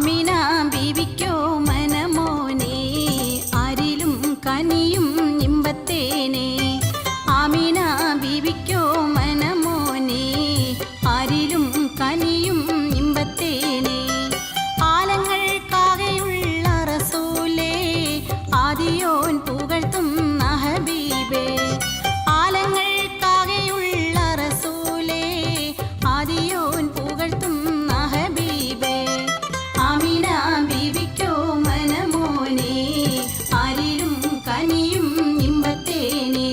আমি না నింబతేనే.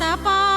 தபா